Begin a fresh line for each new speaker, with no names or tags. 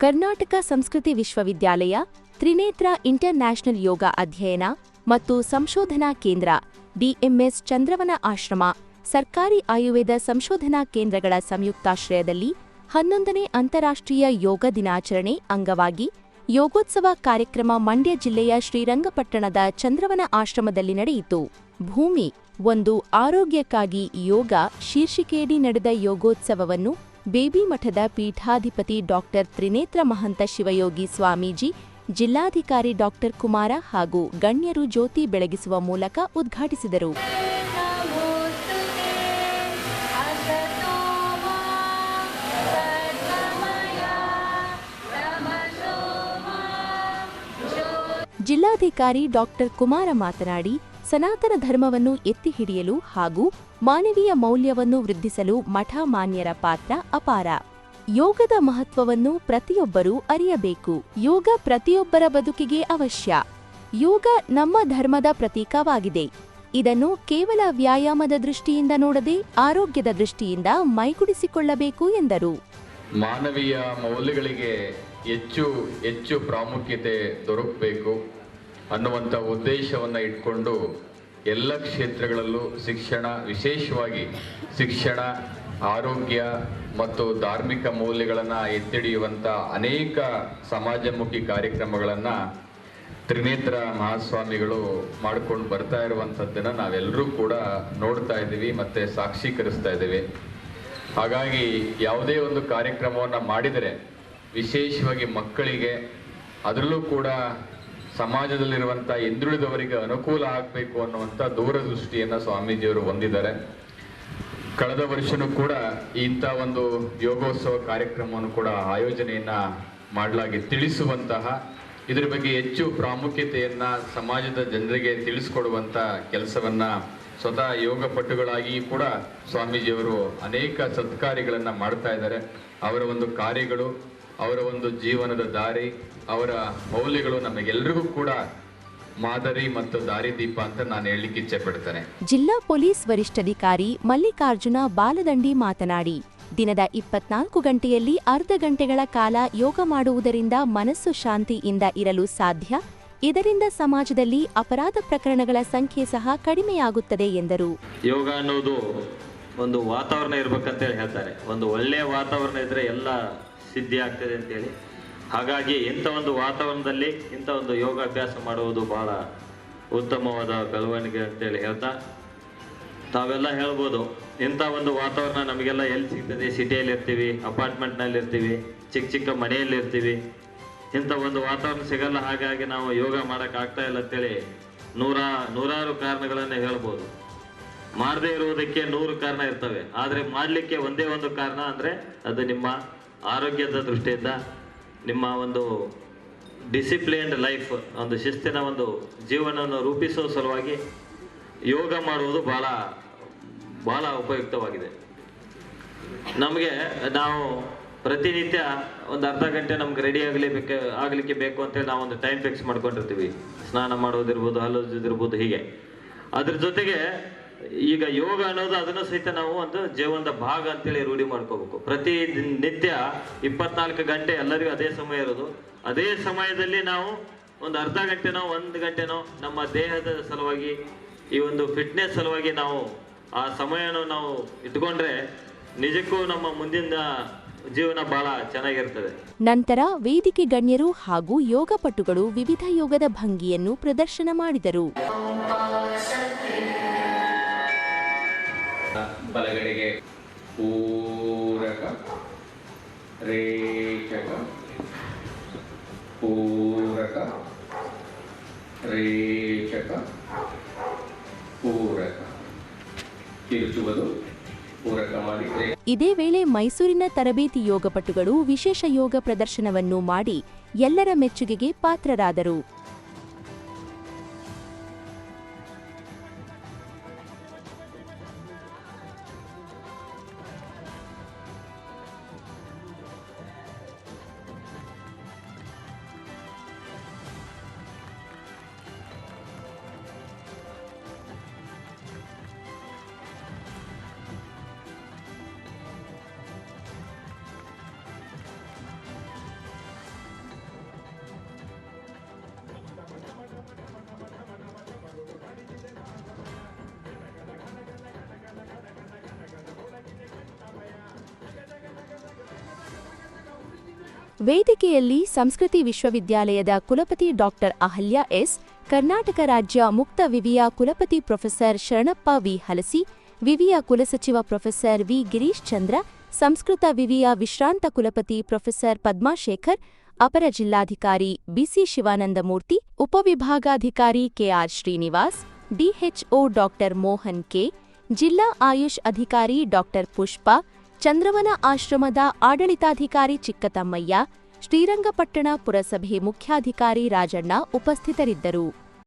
ಕರ್ನಾಟಕ ಸಂಸ್ಕೃತಿ ವಿಶ್ವವಿದ್ಯಾಲಯ, Trinetra inter national ಯೋಗ ಅಧ್ಯಯನ ಮತ್ತು ಸಂಶೋಧನಾ ಕೇಂದ್ರ, ಡಿಎಂಎಸ್ ಚಂದ್ರವನ ಆಶ್ರಮ, ಸರ್ಕಾರಿ ಆಯುರ್ವೇದ ಸಂಶೋಧನಾ ಕೇಂದ್ರಗಳ ಸಂಯುಕ್ತಾಶ್ರಯದಲ್ಲಿ ಹನ್ನೊಂದನೇ ಅಂತಾರಾಷ್ಟ್ರೀಯ ಯೋಗ ದಿನಾಚರಣೆ ಅಂಗವಾಗಿ ಯೋಗೋತ್ಸವ ಕಾರ್ಯಕ್ರಮ ಮಂಡ್ಯ ಜಿಲ್ಲೆಯ ಶ್ರೀರಂಗಪಟ್ಟಣದ ಚಂದ್ರವನ ಆಶ್ರಮದಲ್ಲಿ ನಡೆಯಿತು. ಭೂಮಿ, ಒಂದು ಆರೋಗ್ಯಕ್ಕಾಗಿ ಯೋಗ ಶೀರ್ಷಿಕೆಯಡಿ ನಡೆದ ಯೋಗೋತ್ಸವವನ್ನು ಬೇಬಿ ಮಠದ ಪೀಠಾಧಿಪತಿ ಡಾಕ್ಟರ್ ತ್ರಿನೇತ್ರ ಮಹಂತ ಶಿವಯೋಗಿ ಸ್ವಾಮೀಜಿ, ಜಿಲ್ಲಾಧಿಕಾರಿ ಡಾಕ್ಟರ್ ಕುಮಾರ ಹಾಗೂ ಗಣ್ಯರು ಜ್ಯೋತಿ ಬೆಳಗಿಸುವ ಮೂಲಕ ಉದ್ಘಾಟಿಸಿದರು. ಜಿಲ್ಲಾಧಿಕಾರಿ ಡಾಕ್ಟರ್ ಕುಮಾರ ಮಾತನಾಡಿ ಸನಾತನ ಧರ್ಮವನ್ನು ಎತ್ತಿ ಹಿಡಿಯಲು ಹಾಗೂ ಮಾನವೀಯ ಮೌಲ್ಯವನ್ನು ವೃದ್ಧಿಸಲು ಮಠ ಮಾನ್ಯರ ಪಾತ್ರ ಅಪಾರ. ಯೋಗದ ಮಹತ್ವವನ್ನು ಪ್ರತಿಯೊಬ್ಬರೂ ಅರಿಯಬೇಕು. ಯೋಗ ಪ್ರತಿಯೊಬ್ಬರ ಬದುಕಿಗೆ ಅವಶ್ಯ. ಯೋಗ ನಮ್ಮ ಧರ್ಮದ ಪ್ರತೀಕವಾಗಿದೆ. ಇದನ್ನು ಕೇವಲ ವ್ಯಾಯಾಮದ ದೃಷ್ಟಿಯಿಂದ ನೋಡದೆ ಆರೋಗ್ಯದ ದೃಷ್ಟಿಯಿಂದ ಮೈಗೂಡಿಸಿಕೊಳ್ಳಬೇಕು ಎಂದರು.
ಮಾನವೀಯ ಮೌಲ್ಯಗಳಿಗೆ ಹೆಚ್ಚು ಹೆಚ್ಚು ಪ್ರಾಮುಖ್ಯತೆ ದೊರಕಬೇಕು. ಅನ್ನುವಂಥ ಉದ್ದೇಶವನ್ನು ಇಟ್ಕೊಂಡು ಎಲ್ಲ ಕ್ಷೇತ್ರಗಳಲ್ಲೂ ಶಿಕ್ಷಣ, ವಿಶೇಷವಾಗಿ ಶಿಕ್ಷಣ, ಆರೋಗ್ಯ ಮತ್ತು ಧಾರ್ಮಿಕ ಮೌಲ್ಯಗಳನ್ನು ಎತ್ತಿಡಿಯುವಂಥ ಅನೇಕ ಸಮಾಜಮುಖಿ ಕಾರ್ಯಕ್ರಮಗಳನ್ನು ತ್ರಿನೇತ್ರ ಮಹಾಸ್ವಾಮಿಗಳು ಮಾಡ್ಕೊಂಡು ಬರ್ತಾ ಇರುವಂಥದ್ದನ್ನು ನಾವೆಲ್ಲರೂ ಕೂಡ ನೋಡ್ತಾ ಇದ್ದೀವಿ ಮತ್ತು ಸಾಕ್ಷೀಕರಿಸ್ತಾ ಇದ್ದೀವಿ. ಹಾಗಾಗಿ ಯಾವುದೇ ಒಂದು ಕಾರ್ಯಕ್ರಮವನ್ನು ಮಾಡಿದರೆ ವಿಶೇಷವಾಗಿ ಮಕ್ಕಳಿಗೆ ಅದರಲ್ಲೂ ಕೂಡ ಸಮಾಜದಲ್ಲಿರುವಂಥ ಹಿಂದುಳಿದವರಿಗೆ ಅನುಕೂಲ ಆಗಬೇಕು ಅನ್ನುವಂಥ ದೂರದೃಷ್ಟಿಯನ್ನು ಸ್ವಾಮೀಜಿಯವರು ಹೊಂದಿದ್ದಾರೆ. ಕಳೆದ ವರ್ಷನೂ ಕೂಡ ಇಂಥ ಒಂದು ಯೋಗೋತ್ಸವ ಕಾರ್ಯಕ್ರಮವನ್ನು ಕೂಡ ಆಯೋಜನೆಯನ್ನ ಮಾಡಲಾಗಿ ತಿಳಿಸುವಂತಹ, ಇದರ ಬಗ್ಗೆ ಹೆಚ್ಚು ಪ್ರಾಮುಖ್ಯತೆಯನ್ನು ಸಮಾಜದ ಜನರಿಗೆ ತಿಳಿಸ್ಕೊಡುವಂಥ ಕೆಲಸವನ್ನ ಸ್ವತಃ ಯೋಗ ಪಟುಗಳಾಗಿ ಕೂಡ ಸ್ವಾಮೀಜಿಯವರು ಅನೇಕ ಸತ್ಕಾರ್ಯಗಳನ್ನ ಮಾಡ್ತಾ ಇದ್ದಾರೆ. ಅವರ ಒಂದು ಕಾರ್ಯಗಳು ಅವರ ಒಂದು ಜೀವನದ ದಾರಿ ಅವರ ಮೌಲ್ಯಗಳು ನಮಗೆಲ್ಲರಿಗೂ ಕೂಡ ಮಾದರಿ ಮತ್ತು ದಾರಿದೀಪ ಅಂತ ನಾನು ಹೇಳಲಿಕ್ಕೆ ಇಚ್ಛೆ ಪಡ್ತೇನೆ.
ಜಿಲ್ಲಾ ಪೊಲೀಸ್ ವರಿಷ್ಠಾಧಿಕಾರಿ ಮಲ್ಲಿಕಾರ್ಜುನ ಬಾಲದಂಡಿ ಮಾತನಾಡಿ ದಿನದ ಇಪ್ಪತ್ನಾಲ್ಕು ಗಂಟೆಯಲ್ಲಿ ಅರ್ಧ ಗಂಟೆಗಳ ಕಾಲ ಯೋಗ ಮಾಡುವುದರಿಂದ ಮನಸ್ಸು ಶಾಂತಿಯಿಂದ ಇರಲು ಸಾಧ್ಯ. ಇದರಿಂದ ಸಮಾಜದಲ್ಲಿ ಅಪರಾಧ ಪ್ರಕರಣಗಳ ಸಂಖ್ಯೆ ಸಹ ಕಡಿಮೆಯಾಗುತ್ತದೆ ಎಂದರು.
ಯೋಗ ಅನ್ನೋದು ಒಂದು ವಾತಾವರಣ ಇರಬೇಕಂತ ಹೇಳ್ತಾರೆ. ಒಂದು ಒಳ್ಳೆಯ ವಾತಾವರಣ ಇದ್ರೆ ಎಲ್ಲ ಸಿದ್ಧಿ ಆಗ್ತದೆ ಅಂತೇಳಿ. ಹಾಗಾಗಿ ಇಂಥ ಒಂದು ವಾತಾವರಣದಲ್ಲಿ ಇಂಥ ಒಂದು ಯೋಗಾಭ್ಯಾಸ ಮಾಡುವುದು ಬಹಳ ಉತ್ತಮವಾದ ಬೆಳವಣಿಗೆ ಅಂತೇಳಿ ಹೇಳ್ತಾ, ತಾವೆಲ್ಲ ಹೇಳ್ಬೋದು, ಇಂಥ ಒಂದು ವಾತಾವರಣ ನಮಗೆಲ್ಲ ಎಲ್ಲಿ ಸಿಗ್ತದೆ? ಸಿಟಿಯಲ್ಲಿ ಇರ್ತೀವಿ, ಅಪಾರ್ಟ್ಮೆಂಟ್ನಲ್ಲಿ ಇರ್ತೀವಿ, ಚಿಕ್ಕ ಚಿಕ್ಕ ಮನೆಯಲ್ಲಿ ಇರ್ತೀವಿ. ಇಂಥ ಒಂದು ವಾತಾವರಣ ಸಿಗಲ್ಲ ಹಾಗಾಗಿ ನಾವು ಯೋಗ ಮಾಡೋಕ್ಕಾಗ್ತಾ ಇಲ್ಲ ಅಂತೇಳಿ ನೂರ, ನೂರಾರು ಕಾರಣಗಳನ್ನು ಹೇಳ್ಬೋದು. ಮಾಡದೇ ಇರುವುದಕ್ಕೆ ನೂರು ಕಾರಣ ಇರ್ತವೆ. ಆದರೆ ಮಾಡಲಿಕ್ಕೆ ಒಂದೇ ಒಂದು ಕಾರಣ ಅಂದರೆ ಅದು ನಿಮ್ಮ ಆರೋಗ್ಯದ ದೃಷ್ಟಿಯಿಂದ ನಿಮ್ಮ ಒಂದು ಡಿಸಿಪ್ಲಿನ್ಡ್ ಲೈಫ್ ಒಂದು ಶಿಸ್ತಿನ ಒಂದು ಜೀವನವನ್ನು ರೂಪಿಸುವ ಸಲುವಾಗಿ ಯೋಗ ಮಾಡುವುದು ಬಹಳ ಬಹಳ ಉಪಯುಕ್ತವಾಗಿದೆ. ನಮಗೆ ನಾವು ಪ್ರತಿನಿತ್ಯ ಒಂದು ಅರ್ಧ ಗಂಟೆ ನಮ್ಗೆ ರೆಡಿ ಆಗಲೇಬೇಕು ಆಗಲಿಕ್ಕೆ ಬೇಕು ಅಂತೇಳಿ ನಾವು ಒಂದು ಟೈಮ್ ಫಿಕ್ಸ್ ಮಾಡ್ಕೊಂಡಿರ್ತೀವಿ. ಸ್ನಾನ ಮಾಡೋದಿರ್ಬೋದು ಹಲ್ಲೋದಿರ್ಬೋದು ಹೀಗೆ. ಅದ್ರ ಜೊತೆಗೆ ಈಗ ಯೋಗ ಅನ್ನೋದು ಅದನ್ನು ಸಹಿತ ನಾವು ಒಂದು ಜೀವನದ ಭಾಗ ಅಂತೇಳಿ ರೂಢಿ ಮಾಡ್ಕೋಬೇಕು. ಪ್ರತಿ ನಿತ್ಯ ಇಪ್ಪತ್ನಾಲ್ಕು ಗಂಟೆ ಎಲ್ಲರಿಗೂ ಅದೇ ಸಮಯ ಇರೋದು. ಅದೇ ಸಮಯದಲ್ಲಿ ನಾವು ಒಂದು ಅರ್ಧ ಗಂಟೆನೋ ಒಂದು ಗಂಟೆನೋ ನಮ್ಮ ದೇಹದ ಸಲುವಾಗಿ, ಈ ಒಂದು ಫಿಟ್ನೆಸ್ ಸಲುವಾಗಿ ನಾವು ಆ ಸಮಯವನ್ನು ನಾವು ಇಟ್ಕೊಂಡ್ರೆ ನಿಜಕ್ಕೂ ನಮ್ಮ ಮುಂದಿನ ಜೀವನ ಬಹಳ ಚೆನ್ನಾಗಿರ್ತದೆ.
ನಂತರ ವೇದಿಕೆ ಗಣ್ಯರು ಹಾಗೂ ಯೋಗಪಟುಗಳು ವಿವಿಧ ಯೋಗದ ಭಂಗಿಯನ್ನು ಪ್ರದರ್ಶನ ಮಾಡಿದರು.
ಬಲಗಡೆಗೆ ಪೂರಕ ರೇಚಕ ಪೂರಕ ರೇಚಕ ಪೂರಕ ತಿರುಚುವುದು
ಇದೇ ವೇಳೆ ಮೈಸೂರಿನ ತರಬೇತಿ ಯೋಗಪಟುಗಳು ವಿಶೇಷ ಯೋಗ ಪ್ರದರ್ಶನವನ್ನು ಮಾಡಿ ಎಲ್ಲರ ಮೆಚ್ಚುಗೆಗೆ ಪಾತ್ರರಾದರು. ವೇದಿಕೆಯಲ್ಲಿ ಸಂಸ್ಕೃತಿ ವಿಶ್ವವಿದ್ಯಾಲಯದ ಕುಲಪತಿ ಡಾಕ್ಟರ್ ಅಹಲ್ಯ ಎಸ್, ಕರ್ನಾಟಕ ರಾಜ್ಯ ಮುಕ್ತ ವಿವಿಯ ಕುಲಪತಿ ಪ್ರೊಫೆಸರ್ ಶರಣಪ್ಪ ವಿ ಹಲಸಿ, ವಿವಿಯ ಕುಲಸಚಿವ ಪ್ರೊಫೆಸರ್ ವಿ ಗಿರೀಶ್ ಚಂದ್ರ, ಸಂಸ್ಕೃತ ವಿವಿಯ ವಿಶ್ರಾಂತ ಕುಲಪತಿ ಪ್ರೊಫೆಸರ್ ಪದ್ಮಾಶೇಖರ್, ಅಪರ ಜಿಲ್ಲಾಧಿಕಾರಿ ಬಿಸಿ ಶಿವಾನಂದಮೂರ್ತಿ, ಉಪವಿಭಾಗಾಧಿಕಾರಿ K R Srinivas, DHO doctor Mohan K, ಜಿಲ್ಲಾ ಆಯುಷ್ ಅಧಿಕಾರಿ ಡಾಕ್ಟರ್ ಪುಷ್ಪ ಚಂದ್ರವನ ಆಶ್ರಮದ ಆಡಳಿತಾಧಿಕಾರಿ ಚಿಕ್ಕತಮ್ಮಯ್ಯ ಶ್ರೀರಂಗಪಟ್ಟಣ ಪುರಸಭೆ ಮುಖ್ಯಾಧಿಕಾರಿ ರಾಜಣ್ಣ ಉಪಸ್ಥಿತರಿದ್ದರು.